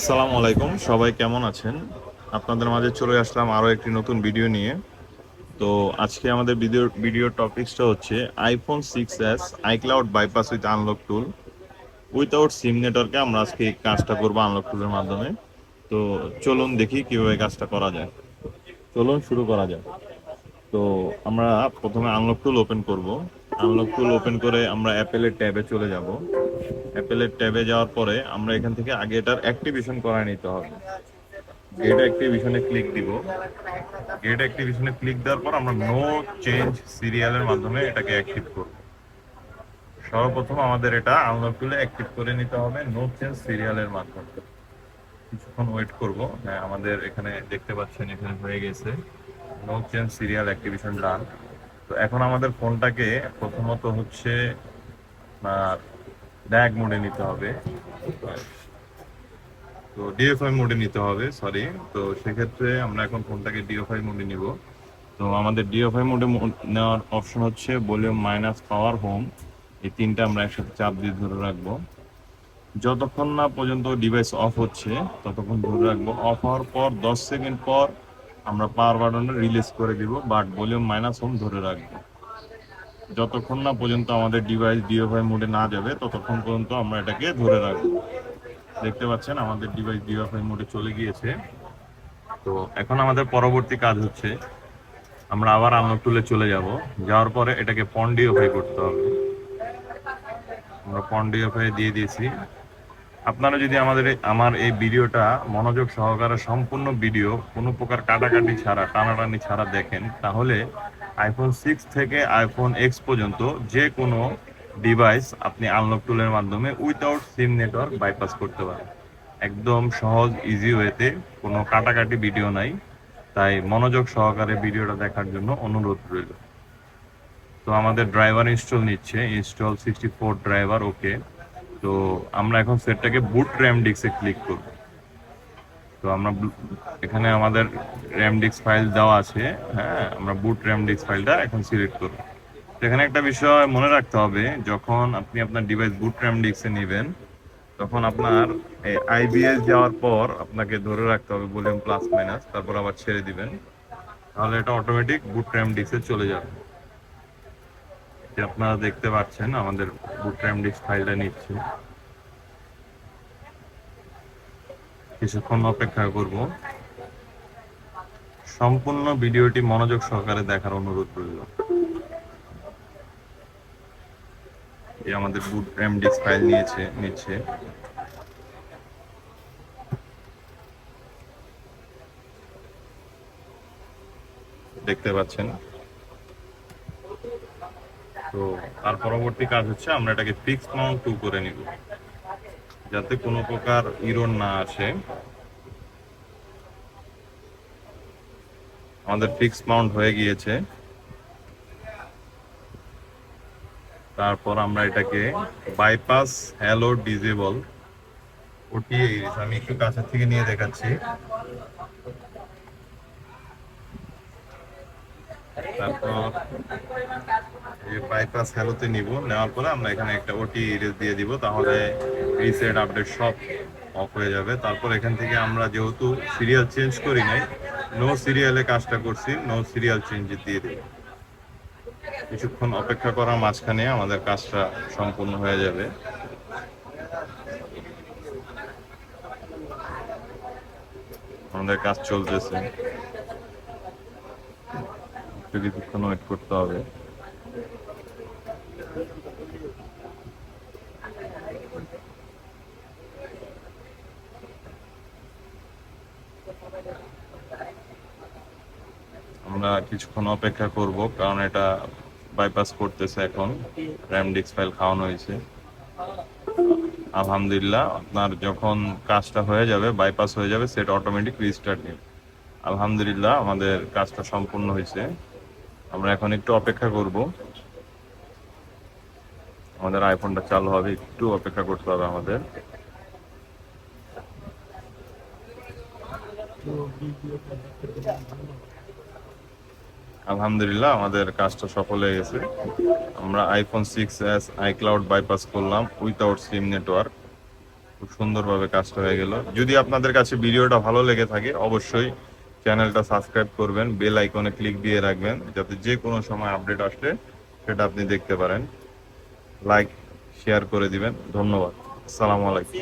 আসসালামু আলাইকুম। সবাই কেমন আছেন? আপনাদের মাঝে চলে আসলাম আরও একটি নতুন ভিডিও নিয়ে। তো আজকে আমাদের ভিডিও ভিডিও টপিকসটা হচ্ছে iPhone six S iCloud bypass with unlock tool without SIM নেটওয়ার্কে আমরা আজকে কাজটা করব আনলক টুলের মাধ্যমে। তো চলুন দেখি কীভাবে কাজটা করা যায়। চলুন শুরু করা যায় তো আমরা প্রথমে আনলক টুল ওপেন করব। আনলক টুল ওপেন করে আমরা অ্যাপেলের ট্যাবে চলে যাব। অ্যাপেলের ট্যাবে যাওয়ার পরে আমরা এখান থেকে আগে এটার অ্যাক্টিভেশন করায় নিতে হবে। গেট অ্যাক্টিভেশনে ক্লিক দিব। গেট অ্যাক্টিভেশনে ক্লিক দেওয়ার পর আমরা নো চেঞ্জ সিরিয়ালের মাধ্যমে এটাকে অ্যাক্টিভ করব। সর্বপ্রথম আমাদের এটা আনলক টুলে অ্যাক্টিভ করে নিতে হবে নো চেঞ্জ সিরিয়ালের মাধ্যমে। কিছুক্ষণ ওয়েট করব। হ্যাঁ আমাদের এখানে দেখতে পাচ্ছেন, এখানে হয়ে গেছে। No change serial activation done তো এখন আমাদের ফোনটাকে প্রথমত হচ্ছে আপনার ড্যাগ মোডে নিতে হবে। তো ডিএফআই মোডে নিতে হবে সরি তো সেক্ষেত্রে আমরা এখন ফোনটাকে ডিএফআই মোডে নিব। তো আমাদের ডিএফআই মোডে নেওয়ার অপশন হচ্ছে ভলিউম মাইনাস পাওয়ার হোম এই তিনটা আমরা একসাথে চাপ দিয়ে ধরে রাখব। যতক্ষণ না পর্যন্ত ডিভাইস অফ হচ্ছে, ততক্ষণ ধরে রাখব। অফ হওয়ার পর দশ সেকেন্ড পর আমরা পাওয়ার বাটনে রিলিজ করে দিব বাট ভলিউম মাইনাস হোম ধরে রাখব। যতক্ষণ না পর্যন্ত আমাদের ডিভাইস ডিওফাই মোডে না যাবে, ততক্ষণ পর্যন্ত আমরা এটাকে ধরে রাখব। দেখতে পাচ্ছেন, আমাদের ডিভাইস ডিওফাই মোডে চলে গিয়েছে। তো এখন আমাদের পরবর্তী কাজ হচ্ছে, আমরা আবার আনলক টুলে চলে যাব। যাওয়ার পরে এটাকে পন ডিওফাই করতে হবে। আমরা পন ডিওফাই দিয়ে দিয়েছি। আপনারা যদি আমাদের আমার এই ভিডিওটা মনোযোগ সহকারে সম্পূর্ণ ভিডিও কোনো প্রকার কাটাকাটি ছাড়া, টানাটানি ছাড়া দেখেন, তাহলে আইফোন সিক্স থেকে আইফোন এক্স পর্যন্ত যে কোনো ডিভাইস আপনি আনলক টুলের মাধ্যমে উইথাউট সিম নেটওয়ার্ক বাইপাস করতে পারেন। একদম সহজ ইজি ওয়েতে কোনো কাটাকাটি ভিডিও নাই। তাই মনোযোগ সহকারে ভিডিওটা দেখার জন্য অনুরোধ রইল। তো আমাদের ড্রাইভার ইনস্টল নিচ্ছে install sixty four driver okay তো আমরা এখন সেটটাকে বুট র্যাম ডিক্সে ক্লিক করব। তো আমরা এখানে আমাদের র্যাম ডিক্স ফাইল দেওয়া আছে হ্যাঁ? আমরা বুট র্যাম ডিক্স ফাইলটা এখন সিলেক্ট করব। এখানে একটা বিষয় মনে রাখতে হবে, যখন আপনি আপনার ডিভাইস বুট র্যাম ডিক্সে নেবেন, তখন আপনার আইবিএস যাওয়ার পর আপনাকে ধরে রাখতে হবে ভলিউম প্লাস মাইনাস তারপর আবার ছেড়ে দিবেন। তাহলে এটা অটোমেটিক বুট র্যাম ডিক্সে চলে যাবে। আপনারা দেখতে পাচ্ছেন, আমাদের বুট র্যাম ডিস্ক ফাইলটা নিচ্ছে। কিছুক্ষণ অপেক্ষা করব। সম্পূর্ণ ভিডিওটি মনোযোগ সহকারে দেখার অনুরোধ রইল। এই আমাদের বুট ডিস্ক ফাইল নিয়েছে, নিচ্ছে। দেখতে পাচ্ছেন? তো তার পরবর্তী কাজ হচ্ছে আমরা এটাকে ফিক্স মাউন্ট টু করে নিব। যাতে কোনো প্রকার ইরন না আসে। আমাদের ফিক্স মাউন্ট হয়ে গিয়েছে। তারপর আমরা এটাকে বাইপাস হ্যালো ডিজেবল ওটি আমি একটু কাছের থেকে নিয়ে দেখাচ্ছি। তারপর এই বাইপাস হ্যালোতে নিব। নেওয়ার পরে আমরা এখানে একটা ওটি ইরেজ দিয়ে দিব। তাহলে রিসেট আপডেট সব অফ হয়ে যাবে। তারপর এখান থেকে আমরা যেহেতু সিরিয়াল চেঞ্জ করি নাই নো সিরিয়ালে কাজটা করছি নো সিরিয়াল চেঞ্জ দিয়ে দেব। কিছুক্ষণ অপেক্ষা করার মাঝখানে আমাদের কাজটা সম্পূর্ণ হয়ে যাবে। আমাদের কাজ চলতেছে। একটু কিছুক্ষণ ওয়েট করতে হবে। আমরা কিছুক্ষণ অপেক্ষা করব, কারণ এটা বাইপাস করতেছে এখন। র্যাম ডিস্ক ফাইল খাওয়ানো হয়েছে। আলহামদুলিল্লাহ, আপনার যখন কাজটা হয়ে যাবে বাইপাস হয়ে যাবে সেটা অটোমেটিক রিস্টার্ট নেবে আলহামদুলিল্লাহ, আমাদের কাজটা সম্পূর্ণ হয়েছে। আমরা এখন একটু অপেক্ষা করব। আমাদের আইফোনটা চালু হবে, একটু অপেক্ষা করতে হবে আমাদের। আলহামদুলিল্লাহ, আমাদের কাজটা সফল হয়ে গেছে। আমরা iPhone six S iCloud bypass করলাম উইথাউট সিম নেটওয়ার্ক খুব সুন্দরভাবে কাজটা হয়ে গেল। যদি আপনাদের কাছে ভিডিওটা ভালো লেগে থাকে, অবশ্যই চ্যানেলটা সাবস্ক্রাইব করবেন, বেল আইকনে ক্লিক দিয়ে রাখবেন, যাতে যে কোনো সময় আপডেট আসলে সেটা আপনি দেখতে পারেন। লাইক, শেয়ার করে দিবেন। ধন্যবাদ। আসসালামু আলাইকুম।